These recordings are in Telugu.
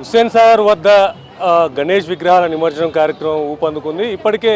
హుస్సేన్ సాగర్ వద్ద ఆ, గణేష్ విగ్రహాల నిమజ్జనం కార్యక్రమం ఊపందుకుంది. ఇప్పటికే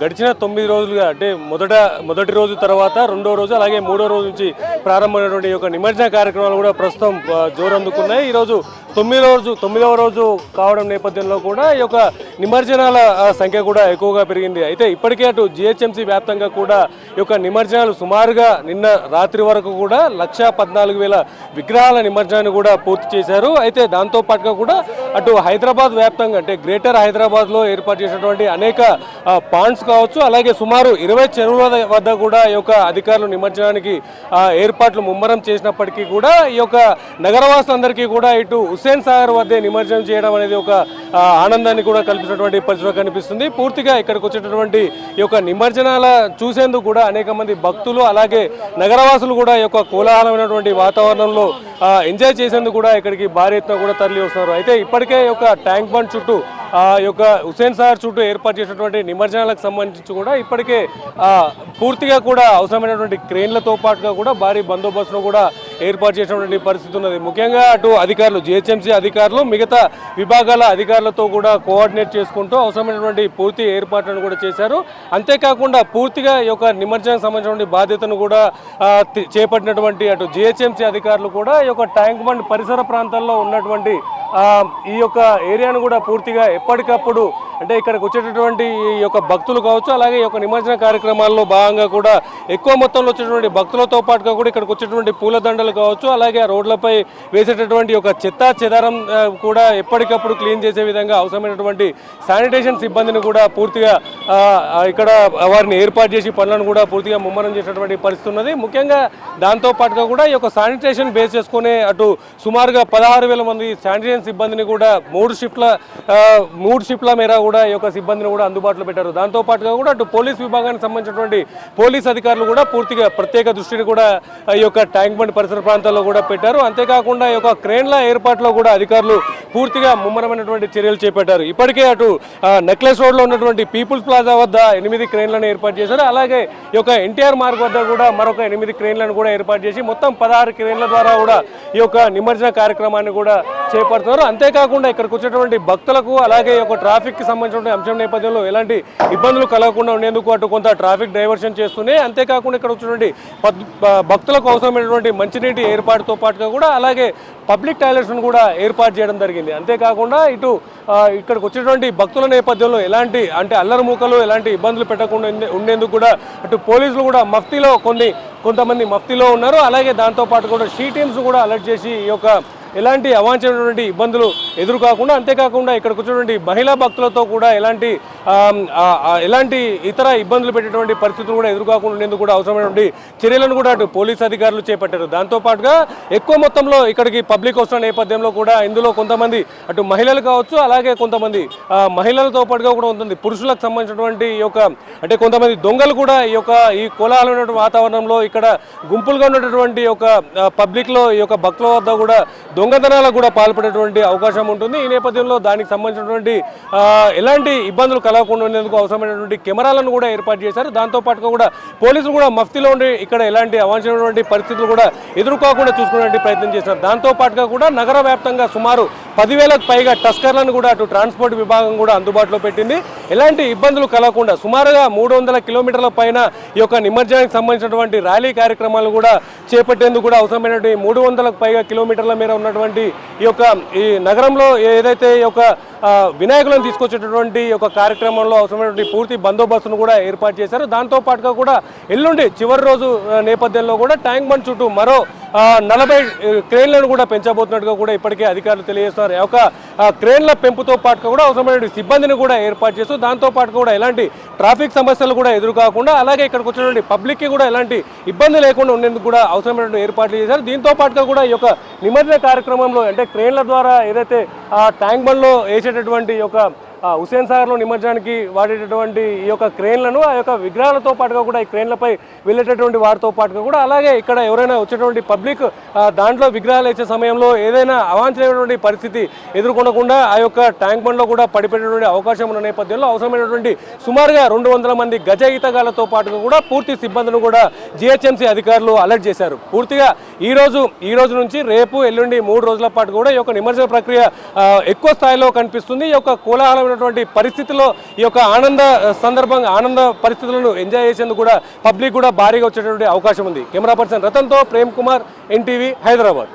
గడిచిన తొమ్మిది రోజులుగా అంటే మొదట మొదటి రోజు తర్వాత రెండో రోజు అలాగే మూడో రోజు నుంచి ప్రారంభమైనటువంటి ఈ యొక్క నిమజ్జన కార్యక్రమాలు కూడా ప్రస్తుతం జోరందుకున్నాయి. ఈరోజు తొమ్మిదో రోజు తొమ్మిదవ రోజు కావడం నేపథ్యంలో కూడా ఈ యొక్క నిమజ్జనాల సంఖ్య కూడా ఎక్కువగా పెరిగింది. అయితే ఇప్పటికే అటు జిహెచ్ఎంసీ వ్యాప్తంగా కూడా ఈ యొక్క నిమజ్జనాలు సుమారుగా నిన్న రాత్రి వరకు కూడా లక్ష పద్నాలుగు వేల విగ్రహాల నిమజ్జనాన్ని కూడా పూర్తి చేశారు. అయితే దాంతో పాటుగా కూడా అటు హైదరాబాద్ వ్యాప్తంగా అంటే గ్రేటర్ హైదరాబాద్లో ఏర్పాటు చేసినటువంటి అనేక పాండ్స్ కావచ్చు అలాగే సుమారు ఇరవై చెరువుల వద్ద కూడా ఈ యొక్క అధికారులు నిమజ్జనానికి ఏర్పాట్లు ముమ్మరం చేసినప్పటికీ కూడా ఈ యొక్క నగరవాసులందరికీ కూడా ఇటు హుస్సేన్ సాగర్ వద్దే నిమజ్జనం చేయడం అనేది ఒక ఆనందాన్ని కూడా కల్పించినటువంటి పరిస్థితిలో కనిపిస్తుంది. పూర్తిగా ఇక్కడికి వచ్చేటటువంటి ఈ యొక్క నిమజ్జనాల చూసేందుకు కూడా అనేక మంది భక్తులు అలాగే నగరవాసులు కూడా ఈ యొక్క కోలాహలమైనటువంటి వాతావరణంలో ఎంజాయ్ చేసేందుకు కూడా ఇక్కడికి భారీ ఎత్తున కూడా తరలి వస్తున్నారు అయితే ఇప్పటికే ఒక ట్యాంక్ బండ్ చుట్టూ యొక్క హుస్సేన్ సార్ చుట్టూ ఏర్పాటు చేసినటువంటి నిమజ్జనాలకు సంబంధించి కూడా ఇప్పటికే పూర్తిగా కూడా అవసరమైనటువంటి క్రేన్లతో పాటుగా కూడా భారీ బందోబస్తును కూడా ఏర్పాటు చేసినటువంటి పరిస్థితి ఉన్నది. ముఖ్యంగా అటు అధికారులు జిహెచ్ఎంసీ అధికారులు మిగతా విభాగాల అధికారులతో కూడా కోఆర్డినేట్ చేసుకుంటూ అవసరమైనటువంటి పూర్తి ఏర్పాట్లను కూడా చేశారు. అంతేకాకుండా పూర్తిగా ఈ యొక్క నిమజ్జనానికి సంబంధించినటువంటి బాధ్యతను కూడా చేపట్టినటువంటి అటు జిహెచ్ఎంసీ అధికారులు కూడా ఈ యొక్క ట్యాంక్ బండ్ పరిసర ప్రాంతాల్లో ఉన్నటువంటి ఈ యొక్క ఏరియాను కూడా పూర్తిగా ఎప్పటికప్పుడు అంటే ఇక్కడికి వచ్చేటటువంటి ఈ యొక్క భక్తులు కావచ్చు అలాగే ఈ యొక్క నిమజ్జన కార్యక్రమాల్లో భాగంగా కూడా ఎక్కువ మొత్తంలో వచ్చేటువంటి భక్తులతో పాటుగా కూడా ఇక్కడికి వచ్చేటువంటి పూలదండలు కావచ్చు అలాగే రోడ్లపై వేసేటటువంటి ఒక చెత్త చెదారం కూడా ఎప్పటికప్పుడు క్లీన్ చేసే విధంగా అవసరమైనటువంటి శానిటేషన్ సిబ్బందిని కూడా పూర్తిగా ఇక్కడ వారిని ఏర్పాటు చేసి పనులను కూడా పూర్తిగా ముమ్మరం చేసేటువంటి పరిస్థితి ఉన్నది. ముఖ్యంగా దాంతో పాటుగా కూడా ఈ యొక్క శానిటేషన్ బేస్ చేసుకునే అటు సుమారుగా పదహారు వేల మంది శానిటేషన్ సిబ్బందిని కూడా మూడు షిఫ్ట్ల మూడు షిఫ్ట్ల మేర కూడా ఈ యొక్క సిబ్బందిని కూడా అందుబాటులో పెట్టారు. దాంతో పాటుగా కూడా అటు పోలీస్ విభాగానికి సంబంధించినటువంటి పోలీస్ అధికారులు కూడా పూర్తిగా ప్రత్యేక దృష్టిని కూడా ఈ యొక్క ట్యాంక్ బండ్ పరిసర ప్రాంతాల్లో కూడా పెట్టారు. అంతేకాకుండా ఈ యొక్క క్రేన్ల ఏర్పాటులో కూడా అధికారులు పూర్తిగా ముమ్మరమైనటువంటి చర్యలు చేపట్టారు. ఇప్పటికే అటు నెక్లెస్ రోడ్లో ఉన్నటువంటి పీపుల్స్ ప్లాజా వద్ద ఎనిమిది క్రేన్లను ఏర్పాటు చేశారు. అలాగే ఈ యొక్క ఎన్టీఆర్ మార్గ్ వద్ద కూడా మరొక ఎనిమిది క్రేన్లను కూడా ఏర్పాటు చేసి మొత్తం పదహారు క్రేన్ల ద్వారా కూడా ఈ యొక్క నిమజ్జన కార్యక్రమాన్ని కూడా చేపడుతున్నారు అంతేకాకుండా ఇక్కడికి వచ్చేటువంటి భక్తులకు అలాగే ఒక ట్రాఫిక్కి సంబంధించిన అంశం నేపథ్యంలో ఎలాంటి ఇబ్బందులు కలగకుండా ఉండేందుకు అటు కొంత ట్రాఫిక్ డైవర్షన్ చేస్తూనే అంతేకాకుండా ఇక్కడ వచ్చినటువంటి భక్తులకు అవసరమైనటువంటి మంచినీటి ఏర్పాటుతో పాటుగా కూడా అలాగే పబ్లిక్ టాయిలెట్స్ను కూడా ఏర్పాటు చేయడం జరిగింది. అంతేకాకుండా ఇటు ఇక్కడికి వచ్చేటువంటి భక్తుల నేపథ్యంలో ఎలాంటి అంటే అల్లరి మూకలు ఎలాంటి ఇబ్బందులు పెట్టకుండా ఉండేందుకు కూడా అటు పోలీసులు కూడా మఫ్తీలో కొన్ని కొంతమంది మఫ్తీలో ఉన్నారు. అలాగే దాంతోపాటు కూడా షీ టీమ్స్ కూడా అలర్ట్ చేసి ఈ యొక్క ఎలాంటి అవాంఛనటువంటి ఇబ్బందులు ఎదురు కాకుండా అంతేకాకుండా ఇక్కడికి వచ్చినటువంటి మహిళా భక్తులతో కూడా ఎలాంటి ఎలాంటి ఇతర ఇబ్బందులు పెట్టేటువంటి పరిస్థితులు కూడా ఎదురు కాకుండా ఉండేందుకు కూడా అవసరమైనటువంటి చర్యలను కూడా అటు పోలీస్ అధికారులు చేపట్టారు. దాంతో పాటుగా ఎక్కువ మొత్తంలో ఇక్కడికి పబ్లిక్ వస్తున్న నేపథ్యంలో కూడా ఇందులో కొంతమంది అటు మహిళలు కావచ్చు అలాగే కొంతమంది మహిళలతో పాటుగా కూడా ఉంటుంది. పురుషులకు సంబంధించినటువంటి ఈ యొక్క అంటే కొంతమంది దొంగలు కూడా ఈ యొక్క ఈ కోలాహలమైనటువంటి వాతావరణంలో ఇక్కడ గుంపులుగా ఉన్నటువంటి ఒక యొక్క ఈ యొక్క భక్తుల వద్ద కూడా దొంగతనాలకు కూడా పాల్పడేటువంటి అవకాశం ఉంటుంది. ఈ నేపథ్యంలో దానికి సంబంధించినటువంటి ఎలాంటి ఇబ్బందులు కలగకుండా ఉండేందుకు అవసరమైనటువంటి కెమెరాలను కూడా ఏర్పాటు చేశారు. దాంతో పాటుగా కూడా పోలీసులు కూడా మఫ్తీలో ఉండి ఇక్కడ ఎలాంటి అవాంఛనటువంటి పరిస్థితులు కూడా ఎదుర్కోకుండా చూసుకునే ప్రయత్నం చేశారు. దాంతో పాటుగా కూడా నగర వ్యాప్తంగా సుమారు పదివేలకు పైగా టస్కర్లను కూడా అటు ట్రాన్స్పోర్ట్ విభాగం కూడా అందుబాటులో పెట్టింది. ఎలాంటి ఇబ్బందులు కలగకుండా సుమారుగా మూడు వందల కిలోమీటర్ల పైన ఈ యొక్క నిమజ్జనానికి సంబంధించినటువంటి ర్యాలీ కార్యక్రమాలు కూడా చేపట్టేందుకు కూడా అవసరమైనటువంటి మూడు వందలకు పైగా కిలోమీటర్ల మేర ఉన్నటువంటి ఈ యొక్క ఈ నగరంలో ఏదైతే ఈ యొక్క వినాయకులను తీసుకొచ్చేటటువంటి ఒక యొక్క కార్యక్రమంలో అవసరమైనటువంటి పూర్తి బందోబస్తును కూడా ఏర్పాటు చేశారు. దాంతో పాటుగా కూడా ఎల్లుండి చివరి రోజు నేపథ్యంలో కూడా ట్యాంక్ బండ్ చుట్టూ మరో నలభై క్రేన్లను కూడా పెంచబోతున్నట్టుగా కూడా ఇప్పటికే అధికారులు తెలియజేస్తున్నారు. ఒక క్రేన్ల పెంపుతో పాటుగా కూడా అవసరమైన సిబ్బందిని కూడా ఏర్పాటు చేస్తూ దాంతో పాటు కూడా ఎలాంటి ట్రాఫిక్ సమస్యలు కూడా ఎదురు కాకుండా అలాగే ఇక్కడికి వచ్చినటువంటి పబ్లిక్కి కూడా ఎలాంటి ఇబ్బంది లేకుండా ఉండేందుకు కూడా అవసరమైనటువంటి ఏర్పాట్లు చేశారు. దీంతో పాటుగా కూడా ఈ యొక్క నిమజ్జన కార్యక్రమంలో అంటే క్రేన్ల ద్వారా ఏదైతే ఆ ట్యాంక్ బండ్లో వేసేటటువంటి ఈ యొక్క హుసేన్ హుస్సేన్ సాగర్లో నిమజ్జనానికి వాడేటటువంటి ఈ యొక్క క్రేన్లను ఆ యొక్క విగ్రహాలతో పాటుగా కూడా ఈ క్రేన్లపై వెళ్ళేటటువంటి వారితో పాటుగా కూడా అలాగే ఇక్కడ ఎవరైనా వచ్చేటువంటి పబ్లిక్ దాంట్లో విగ్రహాలు వేసే సమయంలో ఏదైనా అవాంఛనీయమైనటువంటి పరిస్థితి ఎదుర్కొనకుండా ఆ యొక్క ట్యాంక్ బండ్లో కూడా పడిపోయేటువంటి అవకాశం ఉన్న నేపథ్యంలో అవసరమైనటువంటి సుమారుగా రెండు వందల మంది గజ ఈతగాళ్ళతో పాటుగా కూడా పూర్తి సిబ్బందిని కూడా జిహెచ్ఎంసీ అధికారులు అలర్ట్ చేశారు. పూర్తిగా ఈ రోజు ఈ రోజు నుంచి రేపు ఎల్లుండి మూడు రోజుల పాటు కూడా ఈ యొక్క నిమజ్జన ప్రక్రియ ఎక్కువ స్థాయిలో కనిపిస్తుంది. ఈ యొక్క ఉన్నటువంటి పరిస్థితుల్లో ఈ యొక్క ఆనంద సందర్భంగా ఆనంద పరిస్థితులను ఎంజాయ్ చేసేందుకు కూడా పబ్లిక్ కూడా భారీగా వచ్చేటువంటి అవకాశం ఉంది. కెమెరా పర్సన్ రతన్తో ప్రేమ్ కుమార్ ఎన్టీవీ హైదరాబాద్.